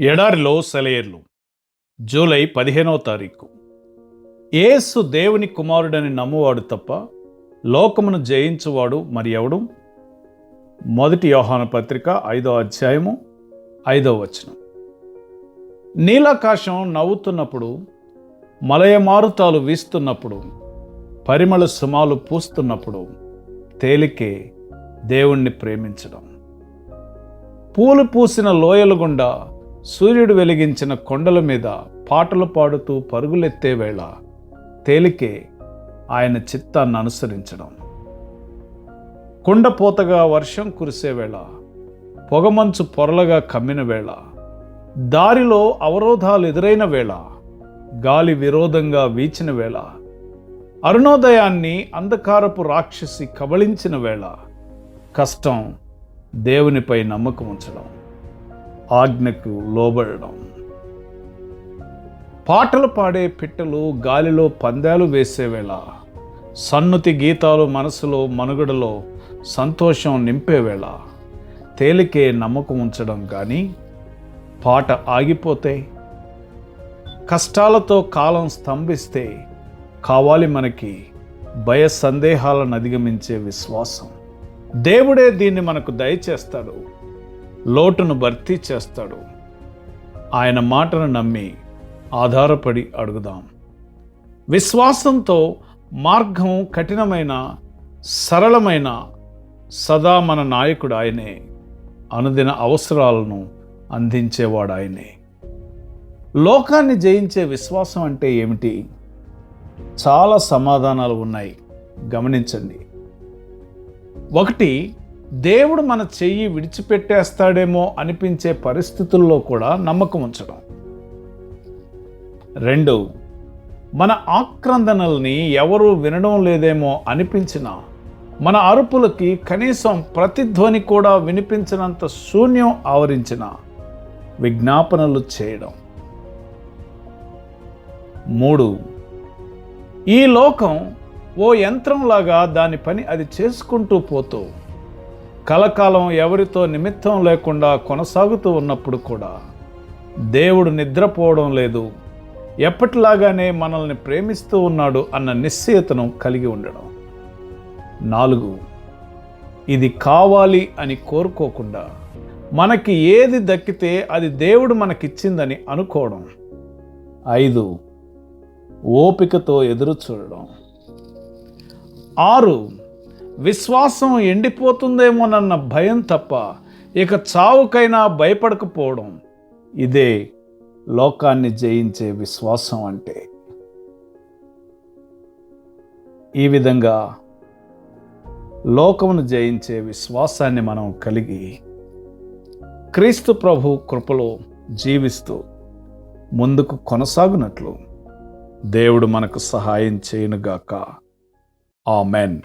ఎడారిలో సెలయేర్లు. జూలై పదిహేనవ తారీఖు. ఏసు దేవుని కుమారుడని నమ్మువాడు తప్ప లోకమును జయించువాడు మరి ఎవడు? మొదటి యోహాన పత్రిక ఐదో అధ్యాయము ఐదో వచనం. నీలాకాశం నవ్వుతున్నప్పుడు మలయమారుతాలు వీస్తున్నప్పుడు పరిమళ సుమాలు పూస్తున్నప్పుడు తేలికే దేవుణ్ణి ప్రేమించడం. పూలు పూసిన లోయల గుండా సూర్యుడు వెలిగించిన కొండల మీద పాటలు పాడుతూ పరుగులెత్తే వేళ తేలికే ఆయన చిత్తాన్ని అనుసరించడం. కుండపోతగా వర్షం కురిసే వేళ పొగమంచు పొరలుగా కమ్మిన వేళ దారిలో అవరోధాలు ఎదురైన వేళ గాలి విరోధంగా వీచిన వేళ అరుణోదయాన్ని అంధకారపు రాక్షసి కబళించిన వేళ కష్టం దేవునిపై నమ్మకం ఉంచడం. ఆజ్ఞకు లోబడడం. పాటలు పాడే పిట్టలు గాలిలో పందాలు వేసేవేళ సన్నుతి గీతాలు మనసులో మనుగడలో సంతోషం నింపేవేళ తేలికే నమ్మకం ఉంచడం కానీ పాట ఆగిపోతే కష్టాలతో కాలం స్తంభిస్తే కావాలి మనకి భయ సందేహాలను అధిగమించే విశ్వాసం. దేవుడే దీన్ని మనకు దయచేస్తాడు. లోటును భర్తీ చేస్తాడు. ఆయన మాటను నమ్మి ఆధారపడి అడుగుదాం. విశ్వాసంతో మార్గం కఠినమైన సరళమైన సదా మన నాయకుడు ఆయనే. అనుదిన అవసరాలను అందించేవాడు ఆయనే. లోకాన్ని జయించే విశ్వాసం అంటే ఏమిటి? చాలా సమాధానాలు ఉన్నాయి. గమనించండి. ఒకటి దేవుడు మన చెయ్యి విడిచిపెట్టేస్తాడేమో అనిపించే పరిస్థితుల్లో కూడా నమ్మకం ఉంచడం. రెండు మన ఆక్రందనల్ని ఎవరూ వినడం లేదేమో అనిపించినా మన అరుపులకి కనీసం ప్రతిధ్వని కూడా వినిపించినంత శూన్యం ఆవరించిన విజ్ఞాపనలు చేయడం. మూడు ఈ లోకం ఓ యంత్రంలాగా దాని పని అది చేసుకుంటూ పోతూ కలకాలం ఎవరితో నిమిత్తం లేకుండా కొనసాగుతూ ఉన్నప్పుడు కూడా దేవుడు నిద్రపోవడం లేదు. ఎప్పటిలాగానే మనల్ని ప్రేమిస్తూ ఉన్నాడు అన్న నిశ్చయతను కలిగి ఉండడం. నాలుగు ఇది కావాలి అని కోరుకోకుండా మనకి ఏది దక్కితే అది దేవుడు మనకిచ్చిందని అనుకోవడం. ఐదు ఓపికతో ఎదురు చూడడం. ఆరు విశ్వాసం ఎండిపోతుందేమోనన్న భయం తప్ప ఇక చావుకైనా భయపడకపోవడం ఇదే లోకాన్ని జయించే విశ్వాసం అంటే. ఈ విధంగా లోకమును జయించే విశ్వాసాన్ని మనం కలిగి క్రీస్తు ప్రభు కృపలో జీవిస్తూ ముందుకు కొనసాగునట్లు దేవుడు మనకు సహాయం చేయనుగాక. ఆమెన్.